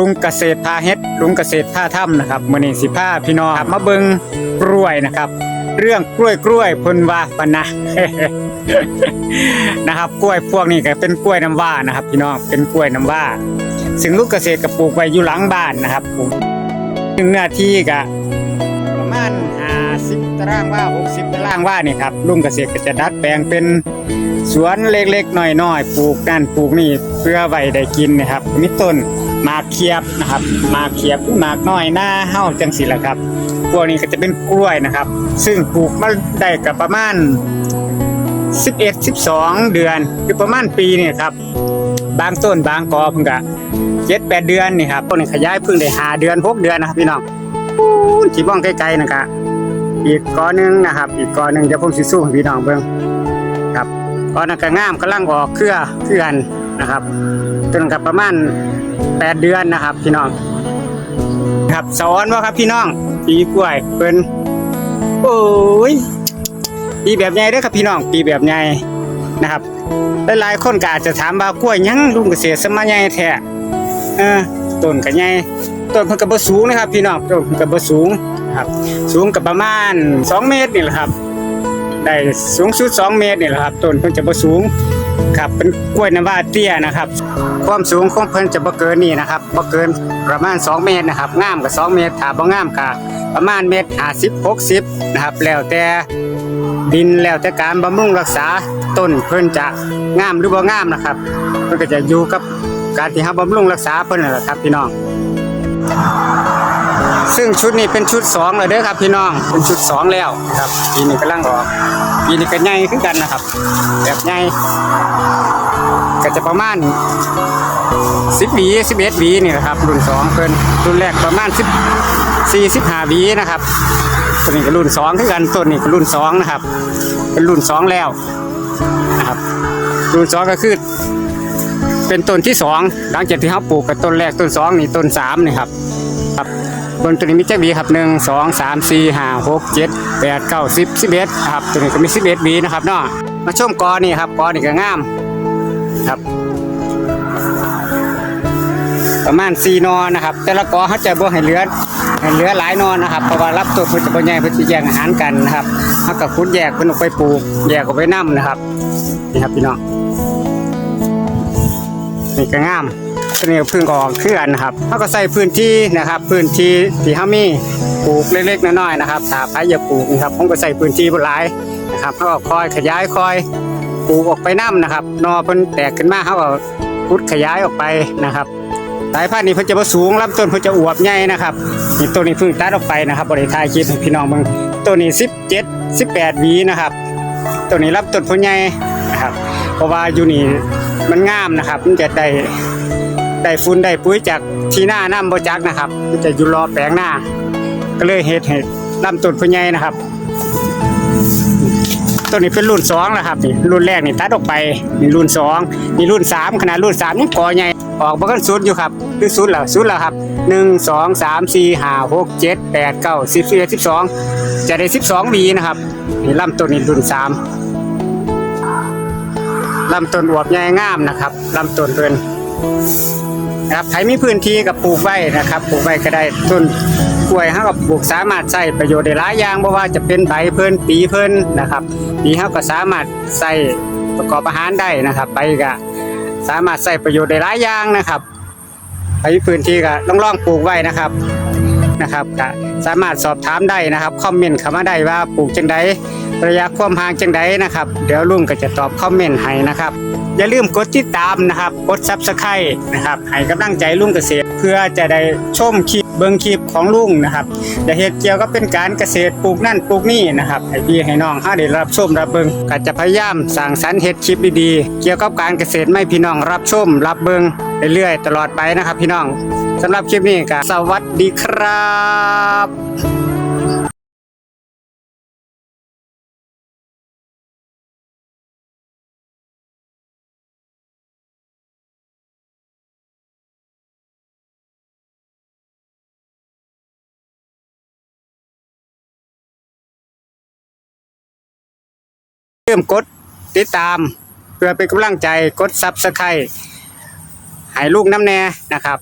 ลุงเกษตรพาเฮ็ดลุงเกษตรพาถ้ำนะครับมื้อนี้สิพาพี่น้องมาเบิ่งกล้วยนะครับ เรื่องกล้วยกล้วยพนว่าปนะนะครับกล้วยพวกนี้ก็เป็นกล้วยน้ำว้านะครับ พี่น้องเป็นกล้วยน้ำว้าซึ่งลูกเกษตรก็ปลูกไว้อยู่หลังบ้านนะครับปลูกซึ่งเนื้อที่ก็ประมาณ50ตารางวา60ตารางวานี่ครับลุงเกษตรก็จะดัดแปลงเป็นสวนเล็กๆน้อยๆปลูกนั่นปลูกนี่เพื่อไว้ได้กินนะครับมีต้น มากเขียบนะครับมากเขียบมากน้อยหน้าเฮาจังสิล่ะครับพวกนี้ก็จะเป็นกล้วยนะครับ ซึ่งปลูกมาได้กับประมาณ 11 12 เดือนคือประมาณปีนี่ครับ บางต้นบางกอเพิ่งกะ7 8เดือนนี่ครับต้นขยายเพิ่งได้5เดือน6เดือนนะครับพี่น้องอู้ที่บ้องไกลๆนะครับอีกกอหนึงนะครับ อีกกอหนึงเดี๋ยวผมสิสู้พี่น้องเบิ่งครับกอนั้นก็งามกำลังออกเครือเครือนนะครับต้นกับประมาณ 8เดือนนะครับพี่น้อง ครับสอนว่าครับพี่น้องปีกล้วยเพิ่นโอ้ยปีแบบใหญ่เด้อครับพี่น้องปีแบบใหญ่นะครับหลายๆคนก็อาจจะถามว่ากล้วยยังลุงเกษตรสมัยใหญ่แท้เออต้นก็ใหญ่ต้นเพิ่นก็บ่สูงนะครับ พี่น้องต้นพิ่นก็บ่สูงครับ สูงก็ประมาณ 2 เมตรนี่แหละครับ ได้สูงสุด 2 เมตรนี่แหละครับต้นเพิ่นจะบ่สูง ครับเป็นกล้วยน้ำว้าเตี้ยนะครับ ความสูงของเพิ่นจะบ่เกินนี่นะครับบ่เกินประมาณ 2 เมตรนะครับงามก็2เมตรถ้าบ่งามก็ประมาณเมตร50 60นะครับ แล้วแต่ดินแล้วแต่การบำรุงรักษาต้นเพิ่นจะงามหรือบ่งามนะครับเพิ่นก็จะอยู่กับการที่เฮาบำรุงรักษาเพิ่นนั่นแหละครับพี่น้อง ซึ่งชุดนี้เป็นชุด2แล้วเด้อครับพี่น้องเป็นชุดสองแล้วครับปีนี้กำลังออก ปีนี้ก็ใหญ่คือกันนะครับ แบบใหญ่ก็จะประมาณสิบวีสิบเอ็ดวีนี่นะครับ รุ่นสองเพิ่นรุ่นแรกประมาณสิบสี่สิบห้าวีนะครับตัวนี้ก็รุ่นสองคือกันตัวนี้ก็รุ่นสองนะครับ เป็นรุ่นสองแล้วนะครับ รุ่นสองก็คือเป็นต้นที่สองหลังจากที่เขาปลูกกับต้นแรกต้นสองนี่ต้นสามนี่ครับ บนตัวนี้มีเจ็ดหวีครับหนึ่งสองสามสี่ห้าหกเจ็ดแปดเก้าสิบสิบเอ็ดครับตัวนี้ก็มีสิบเอ็ดหวีนะครับเนาะมาชมกอนี่ครับกอนี่ก็งามครับ ประมาณ4นอนนะครับ แต่ละกอเขาจะบ่ให้เหลือให้เหลือหลายนอนนะครับเพราะว่ารับตัวเพิ่นจะบ่ใหญ่เพิ่นสิแย่งอาหารกันนะครับเฮาก็ขุดแยกเพิ่นออกไปปลูกแยกออกไปนํนะครับนี่ครับพี่น้องนี่ก็งาม ตัวนี้ก็เพิ่งออกเคือนนะครับเฮาก็ใส่พื้นที่นะครับ พื้นที่ที่เฮามีปลูกเล็กๆน้อยๆนะครับถ้าใครอยากปลูกนะครับผมก็ใส่พื้นที่บ่หลายนะครับเฮาก็คอยขยายคอยปลูกออกไปนํนะครับนอเพิ่นแตกขึ้นมาเฮาก็ขุดขยายออกไปนะครับสายพันธุ์นี้เพิ่นจะบ่สูงลำต้นเพิ่นจะอวบใหญ่นะครับนี่ต้นนี้เพิ่งตัดออกไปนะครับบ่ได้ถ่ายคลิปให้พี่น้องเบิ่งต้นนี้ 17 18หวีนะครับต้นนี้ลำต้นเพิ่นใหญ่นะครับเพราะว่าอยู่นี่มันงามนะครับมันจะได้ ได้ฝุ่นได้ปุ๋ยจากที่หน้าน้ำบ่จักนะครับมันจะอยู่รอแปลงหน้า ก็เลยเฮ็ดให้ลำต้นพิ่ใหญ่นะครับตัวนี้เป็นรุ่นสองแล้วครับนี่รุ่นแรกนี่ตัดออกไปนี่รุ่นสองนี่รุ่นสามขนาดรุ่นสามนี่กอใหญ่ออกมากันสุดอยู่ครับคือสุดแล้วสุดแล้วครับหนึ่งสองสามสี่ห้าหกเจ็ดแปดเก้าสิบสิบเอ็ดสิบสองจะได้สิบสองวีนะครับนี่ลำต้นนี่รุ่นสามลำต้นอวบใหญ่งามนะครับลำต้นเพิ่น ครับใครมีพื้นที่กับปลูกไว้นะครับปลูกไว้ก็ได้ต้นกล้วยเฮาก็ปลูกสามารถใช้ประโยชน์ได้หลายอย่างบ่ว่าจะเป็นใบเพิ่นปีเพิ่นนะครับปีเฮาก็สามารถใช้ประกอบอาหารได้นะครับใบก็สามารถใช้ประโยชน์ได้หลายอย่างนะครับใครมีพื้นที่ก็ลองลองปลูกไว้นะครับนะครับก็สามารถสอบถามได้นะครับคอมเมนต์เข้ามาได้ว่าปลูกจังไดระยะความห่างจังไดนะครับ เดี๋ยวลุงก็จะตอบคอมเมนต์ให้นะครับ อย่าลืมกดติดตามนะครับ กด Subscribe นะครับ ให้กำลังใจลุงเกษตร เพื่อจะได้ชมคลิปเบิ่งคลิปของลุงนะครับจะเหตุเกี่ยวกับเป็นการเกษตรปลูกนั่นปลูกนี่นะครับให้พี่ให้น้องเฮาได้รับชมรับเบิ่งก็จะพยายามสร้างสรรค์เฮ็ดคลิปดีๆ เกี่ยวกับการเกษตรไม่พี่น้องรับชมรับเบิ่งเรื่อยๆตลอดไปนะครับ พี่น้องสำหรับคลิปนี้ก็สวัสดีครับ เริ่มกดติดตาม เพื่อเป็นกำลังใจกดซับสไครต์ให้ลูกน้ำแน่นะครับ